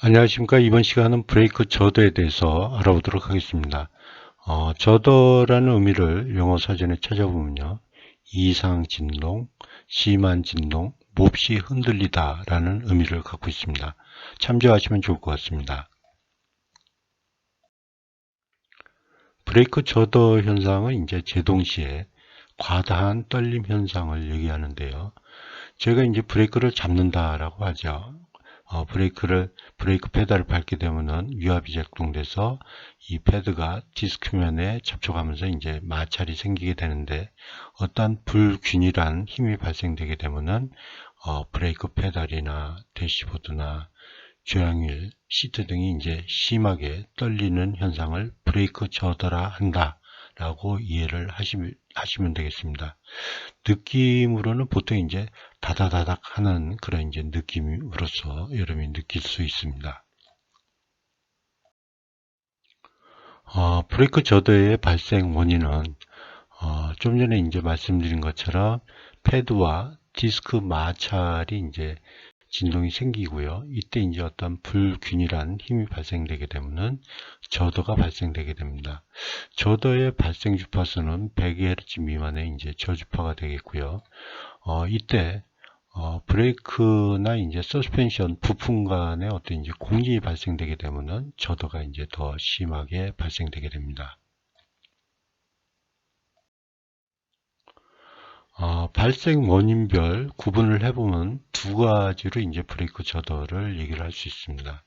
안녕하십니까. 이번 시간은 브레이크 저더에 대해서 알아보도록 하겠습니다. 어, 저더라는 의미를 영어 사전에 찾아보면요. 이상 진동, 심한 진동, 몹시 흔들리다 라는 의미를 갖고 있습니다. 참조하시면 좋을 것 같습니다. 브레이크 저더 현상은 이제 제동 시에 과다한 떨림 현상을 얘기하는데요. 제가 이제 브레이크를 잡는다라고 하죠. 어, 브레이크를 브레이크 페달을 밟게 되면은 위압이 작동돼서 이 패드가 디스크면에 접촉하면서 이제 마찰이 생기게 되는데 어떤 불균일한 힘이 발생되게 되면은 어, 브레이크 페달이나 대시보드나 조향휠, 시트 등이 이제 심하게 떨리는 현상을 브레이크 저더라 한다. 라고 이해를 하시면, 하시면 되겠습니다. 느낌으로는 보통 이제 다다다닥 하는 그런 이제 느낌으로서 여러분이 느낄 수 있습니다. 어, 브레이크 저더의 발생 원인은 어, 좀 전에 이제 말씀드린 것처럼 패드와 디스크 마찰이 이제 진동이 생기고요. 이때 이제 어떤 불균일한 힘이 발생되게 되면은 저도가 발생되게 됩니다. 저도의 발생 주파수는 100Hz 미만의 이제 저주파가 되겠고요. 어, 이때 어, 브레이크나 이제 서스펜션 부품 간의 어떤 이제 공진이 발생되게 되면은 저도가 이제 더 심하게 발생되게 됩니다. 어, 발생 원인별 구분을 해보면 두 가지로 이제 브레이크 저도를 얘기를 할 수 있습니다.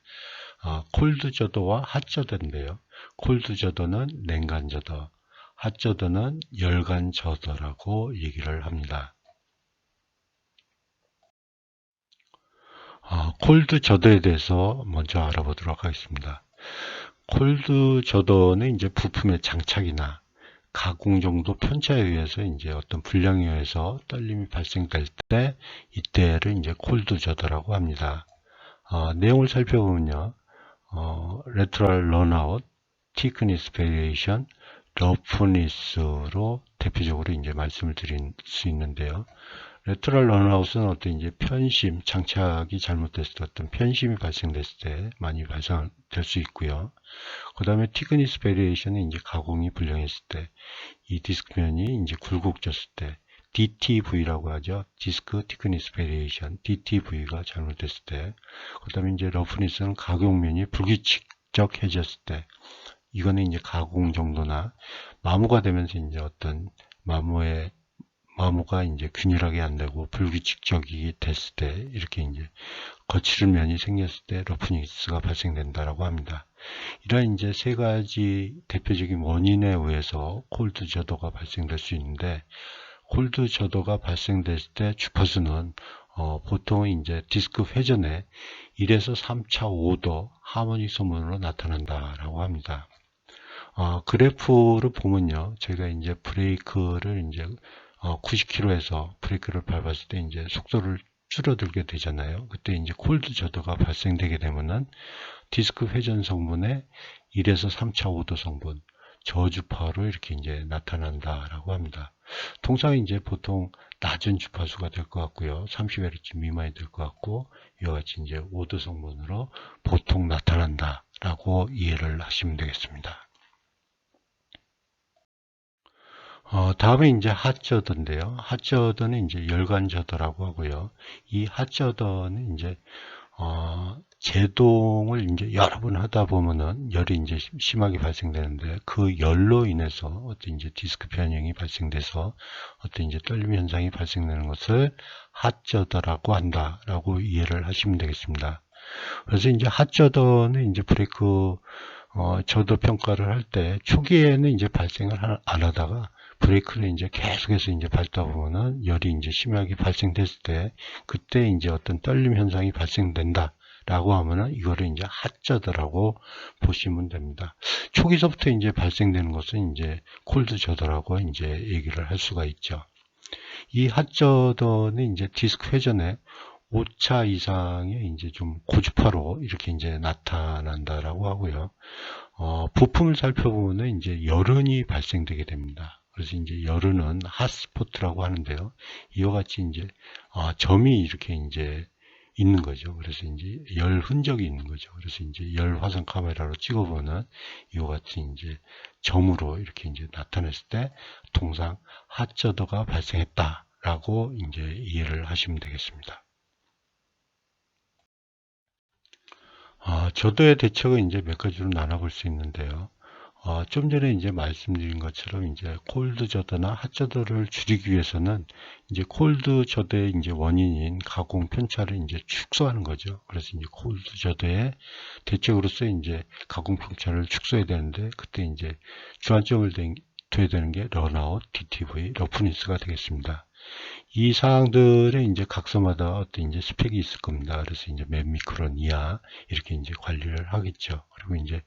어, 콜드 저도와 핫 저도인데요. 콜드 저도는 냉간 저도, 핫 저도는 열간 저도라고 얘기를 합니다. 어, 콜드 저도에 대해서 먼저 알아보도록 하겠습니다. 콜드 저도는 이제 부품의 장착이나 가공 정도 편차에 의해서 이제 어떤 불량에 의해서 떨림이 발생될 때 이때를 이제 콜드 저더라고 합니다. 어, 내용을 살펴보면요. 어, 레트럴 런아웃, 티크니스 베리에이션, 러프니스로 대표적으로 이제 말씀을 드릴 수 있는데요. 레트럴 런아웃은 어떤 이제 편심, 장착이 잘못됐을 때 어떤 편심이 발생됐을 때 많이 발생될 수 있고요. 그 다음에 티그니스 베리에이션은 이제 가공이 불량했을 때, 이 디스크면이 이제 굴곡졌을 때, DTV라고 하죠. 디스크 티크니스 베리에이션, DTV가 잘못됐을 때, 그 다음에 이제 러프니스는 가공면이 불규칙적 해졌을 때, 이거는 이제 가공 정도나 마모가 되면서 이제 어떤 마모의 마모가 이제 균일하게 안 되고 불규칙적이 됐을 때 이렇게 이제 거칠은 면이 생겼을 때 러프니스가 발생된다라고 합니다. 이런 이제 세 가지 대표적인 원인에 의해서 콜드 저도가 발생될 수 있는데 콜드 저도가 발생됐을 때 주파수는 어, 보통 이제 디스크 회전에 1에서 3차 5도 하모닉 소문으로 나타난다라고 합니다. 어, 그래프를 보면요. 제가 이제 브레이크를 이제 어, 90km에서 브레이크를 밟았을 때 이제 속도를 줄어들게 되잖아요. 그때 이제 콜드 저도가 발생되게 되면은 디스크 회전 성분의 1에서 3차 5도 성분 저주파로 이렇게 이제 나타난다라고 합니다. 통상 이제 보통 낮은 주파수가 될 것 같고요. 30Hz 미만이 될 것 같고 이와 같이 이제 5도 성분으로 보통 나타난다라고 이해를 하시면 되겠습니다. 어, 다음에 이제 핫저더인데요. 핫저더는 이제 열간저더라고 하고요. 이 핫저더는 이제 어, 제동을 이제 여러 번 하다 보면은 열이 이제 심하게 발생되는데 그 열로 인해서 어떤 이제 디스크 변형이 발생돼서 어떤 이제 떨림 현상이 발생되는 것을 핫저더라고 한다라고 이해를 하시면 되겠습니다. 그래서 이제 핫저더는 이제 브레이크 어, 저도 평가를 할 때 초기에는 이제 발생을 안 하다가 브레이크를 이제 계속해서 이제 밟다 보면은 열이 이제 심하게 발생됐을 때 그때 이제 어떤 떨림 현상이 발생된다. 라고 하면은 이거를 이제 핫저더라고 보시면 됩니다. 초기서부터 이제 발생되는 것은 이제 콜드 저더라고 이제 얘기를 할 수가 있죠. 이 핫저더는 이제 디스크 회전에 5차 이상의 이제 좀 고주파로 이렇게 이제 나타난다라고 하고요. 어, 부품을 살펴보면 이제 열흔이 발생되게 됩니다. 그래서 이제 열은은 핫스포트라고 하는데요. 이와 같이 이제 아, 점이 이렇게 이제 있는 거죠. 그래서 이제 열 흔적이 있는 거죠. 그래서 이제 열 화상 카메라로 찍어보는 이와 같이 이제 점으로 이렇게 이제 나타냈을 때 통상 핫저더가 발생했다라고 이제 이해를 하시면 되겠습니다. 아, 저도의 대책은 이제 몇 가지로 나눠볼 수 있는데요. 어, 좀 전에 이제 말씀드린 것처럼 이제 콜드 저드나 핫 저드를 줄이기 위해서는 이제 콜드 저드의 이제 원인인 가공 편차를 이제 축소하는 거죠. 그래서 이제 콜드 저드의 대책으로서 이제 가공 편차를 축소해야 되는데 그때 이제 주안점을 둬야 되는 게 런아웃, DTV, 러프니스가 되겠습니다. 이 사항들의 이제 각서마다 어떤 이제 스펙이 있을 겁니다. 그래서 이제 몇 미크론 이하 이렇게 이제 관리를 하겠죠. 그리고 이제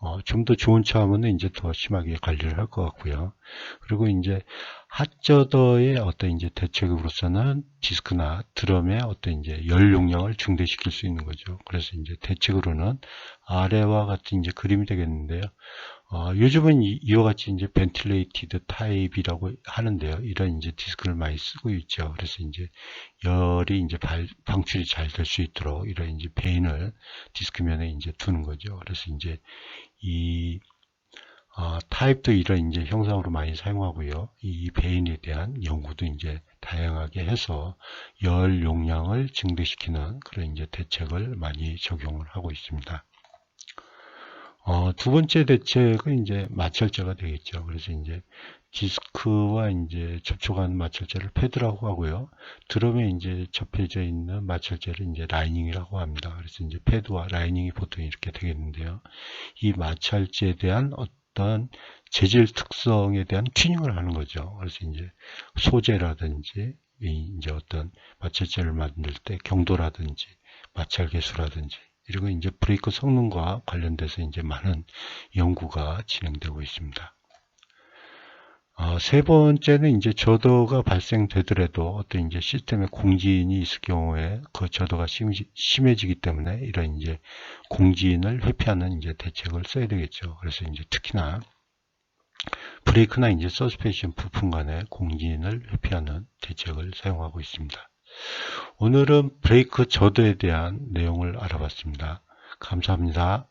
어, 좀 더 좋은 차 하면은 이제 더 심하게 관리를 할 것 같고요. 그리고 이제 핫저더의 어떤 이제 대책으로서는 디스크나 드럼의 어떤 이제 열 용량을 증대시킬 수 있는 거죠. 그래서 이제 대책으로는 아래와 같은 이제 그림이 되겠는데요. 어, 요즘은 이, 와 같이 이제 벤틸레이티드 타입이라고 하는데요. 이런 이제 디스크를 많이 쓰고 있죠. 그래서 이제 열이 이제 발, 방출이 잘 될 수 있도록 이런 이제 베인을 디스크면에 이제 두는 거죠. 그래서 이제 이 어, 타입도 이런 이제 형상으로 많이 사용하고요. 이 베인에 대한 연구도 이제 다양하게 해서 열 용량을 증대시키는 그런 이제 대책을 많이 적용을 하고 있습니다. 어, 두 번째 대책은 이제 마찰제가 되겠죠. 그래서 이제 디스크와 이제 접촉하는 마찰제를 패드라고 하고요. 드럼에 이제 접혀져 있는 마찰제를 이제 라이닝이라고 합니다. 그래서 이제 패드와 라이닝이 보통 이렇게 되겠는데요. 이 마찰제에 대한 어떤 재질 특성에 대한 튜닝을 하는 거죠. 그래서 이제 소재라든지 이제 어떤 마찰제를 만들 때 경도라든지 마찰 개수라든지 이리고 이제 브레이크 성능과 관련돼서 이제 많은 연구가 진행되고 있습니다. 어, 세 번째는 이제 저도가 발생되더라도 어떤 이제 시스템에 공지인이 있을 경우에 그 저도가 심해지기 때문에 이런 이제 공지인을 회피하는 이제 대책을 써야 되겠죠. 그래서 이제 특히나 브레이크나 이제 서스펜션 부품 간의 공지인을 회피하는 대책을 사용하고 있습니다. 오늘은 브레이크 저도에 대한 내용을 알아봤습니다. 감사합니다.